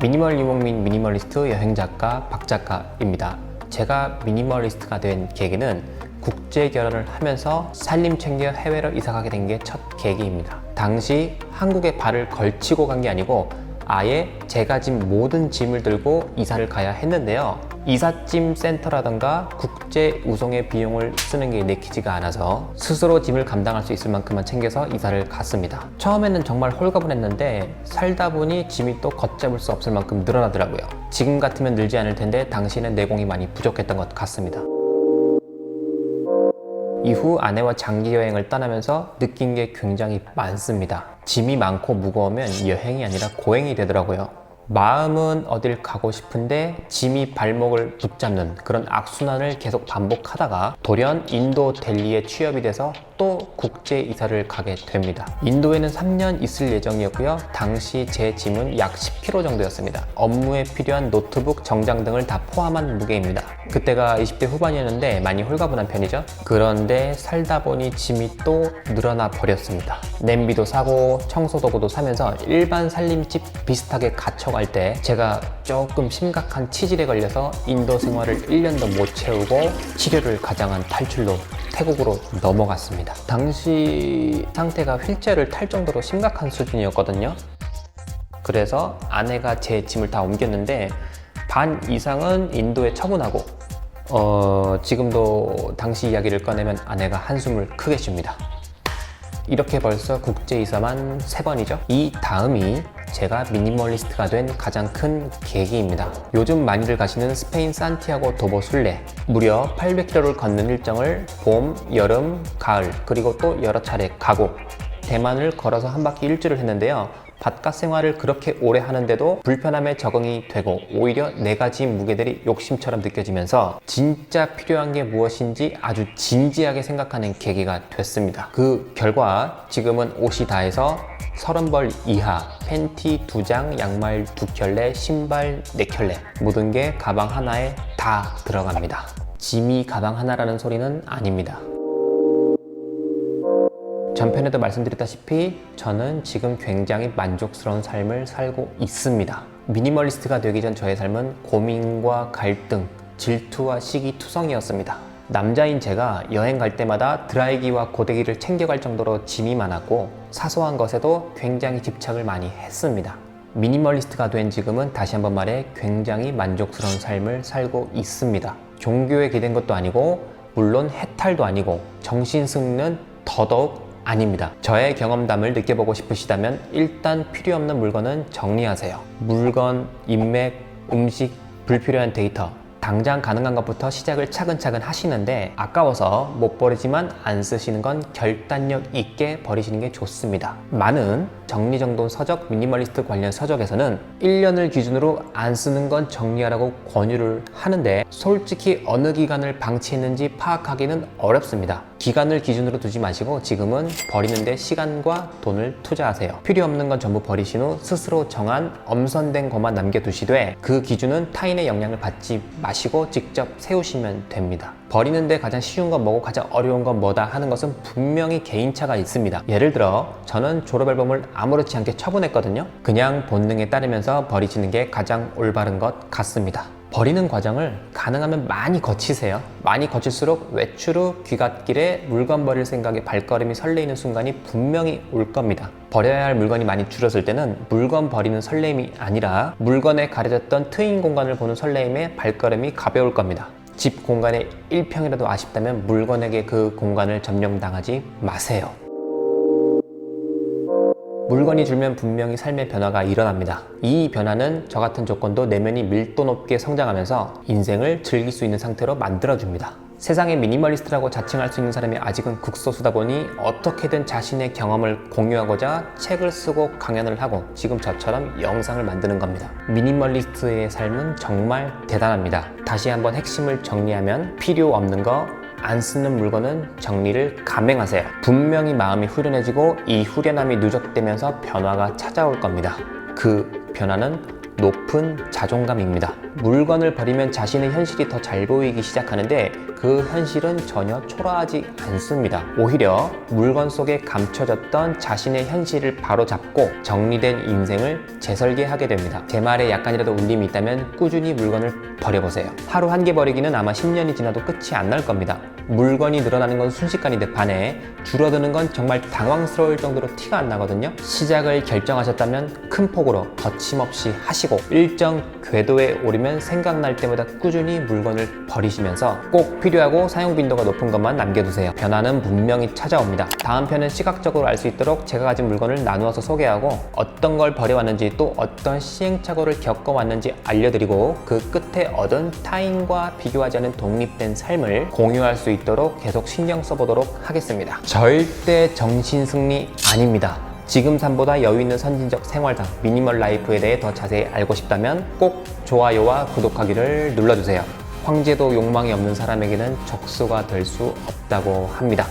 미니멀 유목민 미니멀리스트 여행 작가 박 작가입니다. 제가 미니멀리스트가 된 계기는 국제 결혼을 하면서 살림 챙겨 해외로 이사 가게 된 게 첫 계기입니다. 당시 한국에 발을 걸치고 간 게 아니고 아예 제가 진 모든 짐을 들고 이사를 가야 했는데요. 이삿짐 센터라던가 국제 우송의 비용을 쓰는 게 내키지가 않아서 스스로 짐을 감당할 수 있을 만큼만 챙겨서 이사를 갔습니다. 처음에는 정말 홀가분했는데 살다 보니 짐이 또 걷잡을 수 없을 만큼 늘어나더라고요. 지금 같으면 늘지 않을 텐데 당시에는 내공이 많이 부족했던 것 같습니다. 이후 아내와 장기 여행을 떠나면서 느낀 게 굉장히 많습니다. 짐이 많고 무거우면 여행이 아니라 고행이 되더라고요. 마음은 어딜 가고 싶은데 짐이 발목을 붙잡는 그런 악순환을 계속 반복하다가 돌연 인도 델리에 취업이 돼서 또 국제 이사를 가게 됩니다. 인도에는 3년 있을 예정이었고요. 당시 제 짐은 약 10kg 정도였습니다. 업무에 필요한 노트북, 정장 등을 다 포함한 무게입니다. 그때가 20대 후반이었는데 많이 홀가분한 편이죠. 그런데 살다 보니 짐이 또 늘어나 버렸습니다. 냄비도 사고 청소도구도 사면서 일반 살림집 비슷하게 갇혀 갈때 제가 조금 심각한 치질에 걸려서 인도 생활을 1년도 못 채우고 치료를 가장한 탈출로 태국으로 넘어갔습니다. 당시 상태가 휠체어를 탈 정도로 심각한 수준이었거든요. 그래서 아내가 제 짐을 다 옮겼는데 반 이상은 인도에 처분하고 어, 지금도 당시 이야기를 꺼내면 아내가 한숨을 크게 쉽니다. 이렇게 벌써 국제이사만 세번이죠이 다음이 제가 미니멀리스트가 된 가장 큰 계기입니다. 요즘 많이들 가시는 스페인 산티아고 도보 순례. 무려 800km를 걷는 일정을 봄, 여름, 가을, 그리고 또 여러 차례 가고 대만을 걸어서 한 바퀴 일주를 했는데요. 바깥 생활을 그렇게 오래 하는데도 불편함에 적응이 되고 오히려 내가 지은 무게들이 욕심처럼 느껴지면서 진짜 필요한 게 무엇인지 아주 진지하게 생각하는 계기가 됐습니다. 그 결과 지금은 옷이 다해서 30벌 이하, 팬티 두 장, 양말 두 켤레, 신발 네 켤레 모든 게 가방 하나에 다 들어갑니다. 짐이 가방 하나라는 소리는 아닙니다. 전편에도 말씀드렸다시피 저는 지금 굉장히 만족스러운 삶을 살고 있습니다. 미니멀리스트가 되기 전 저의 삶은 고민과 갈등, 질투와 시기 투성이었습니다. 남자인 제가 여행 갈 때마다 드라이기와 고데기를 챙겨갈 정도로 짐이 많았고 사소한 것에도 굉장히 집착을 많이 했습니다. 미니멀리스트가 된 지금은 다시 한번 말해 굉장히 만족스러운 삶을 살고 있습니다. 종교에 기댄 것도 아니고 물론 해탈도 아니고 정신 승리는 더더욱 아닙니다. 저의 경험담을 느껴보고 싶으시다면 일단 필요 없는 물건은 정리하세요. 물건, 인맥, 음식, 불필요한 데이터. 당장 가능한 것부터 시작을 차근차근 하시는데 아까워서 못 버리지만 안 쓰시는 건 결단력 있게 버리시는 게 좋습니다. 많은 정리정돈 서적, 미니멀리스트 관련 서적에서는 1년을 기준으로 안 쓰는 건 정리하라고 권유를 하는데 솔직히 어느 기간을 방치했는지 파악하기는 어렵습니다. 기간을 기준으로 두지 마시고 지금은 버리는데 시간과 돈을 투자하세요. 필요 없는 건 전부 버리신 후 스스로 정한 엄선된 것만 남겨두시되 그 기준은 타인의 영향을 받지 마시고 직접 세우시면 됩니다. 버리는데 가장 쉬운 건 뭐고 가장 어려운 건 뭐다 하는 것은 분명히 개인차가 있습니다. 예를 들어 저는 졸업 앨범을 아무렇지 않게 처분했거든요. 그냥 본능에 따르면서 버리시는 게 가장 올바른 것 같습니다. 버리는 과정을 가능하면 많이 거치세요. 많이 거칠수록 외출 후 귀갓길에 물건 버릴 생각에 발걸음이 설레이는 순간이 분명히 올 겁니다. 버려야 할 물건이 많이 줄었을 때는 물건 버리는 설렘이 아니라 물건에 가려졌던 트인 공간을 보는 설레임에 발걸음이 가벼울 겁니다. 집 공간에 1평이라도 아쉽다면 물건에게 그 공간을 점령당하지 마세요. 물건이 줄면 분명히 삶의 변화가 일어납니다. 이 변화는 저 같은 조건도 내면이 밀도 높게 성장하면서 인생을 즐길 수 있는 상태로 만들어줍니다. 세상에 미니멀리스트라고 자칭할 수 있는 사람이 아직은 극소수다 보니 어떻게든 자신의 경험을 공유하고자 책을 쓰고 강연을 하고 지금 저처럼 영상을 만드는 겁니다. 미니멀리스트의 삶은 정말 대단합니다. 다시 한번 핵심을 정리하면 필요 없는 거 안 쓰는 물건은 정리를 감행하세요. 분명히 마음이 후련해지고 이 후련함이 누적되면서 변화가 찾아올 겁니다. 그 변화는 높은 자존감입니다. 물건을 버리면 자신의 현실이 더 잘 보이기 시작하는데 그 현실은 전혀 초라하지 않습니다. 오히려 물건 속에 감춰졌던 자신의 현실을 바로잡고 정리된 인생을 재설계하게 됩니다. 제 말에 약간이라도 울림이 있다면 꾸준히 물건을 버려보세요. 하루 한 개 버리기는 아마 10년이 지나도 끝이 안 날 겁니다. 물건이 늘어나는 건 순식간인데 반해 줄어드는 건 정말 당황스러울 정도로 티가 안 나거든요. 시작을 결정하셨다면 큰 폭으로 거침없이 하시고 일정 궤도에 오르면 생각날 때마다 꾸준히 물건을 버리시면서 꼭 필요하고 사용 빈도가 높은 것만 남겨두세요. 변화는 분명히 찾아옵니다. 다음 편은 시각적으로 알 수 있도록 제가 가진 물건을 나누어서 소개하고 어떤 걸 버려왔는지 또 어떤 시행착오를 겪어왔는지 알려드리고 그 끝에 얻은 타인과 비교하지 않은 독립된 삶을 공유할 수 있도록 계속 신경 써보도록 하겠습니다. 절대 정신 승리 아닙니다. 지금 삶보다 여유 있는 선진적 생활상 미니멀 라이프에 대해 더 자세히 알고 싶다면 꼭 좋아요와 구독하기를 눌러주세요. 황제도 욕망이 없는 사람에게는 적수가 될 수 없다고 합니다.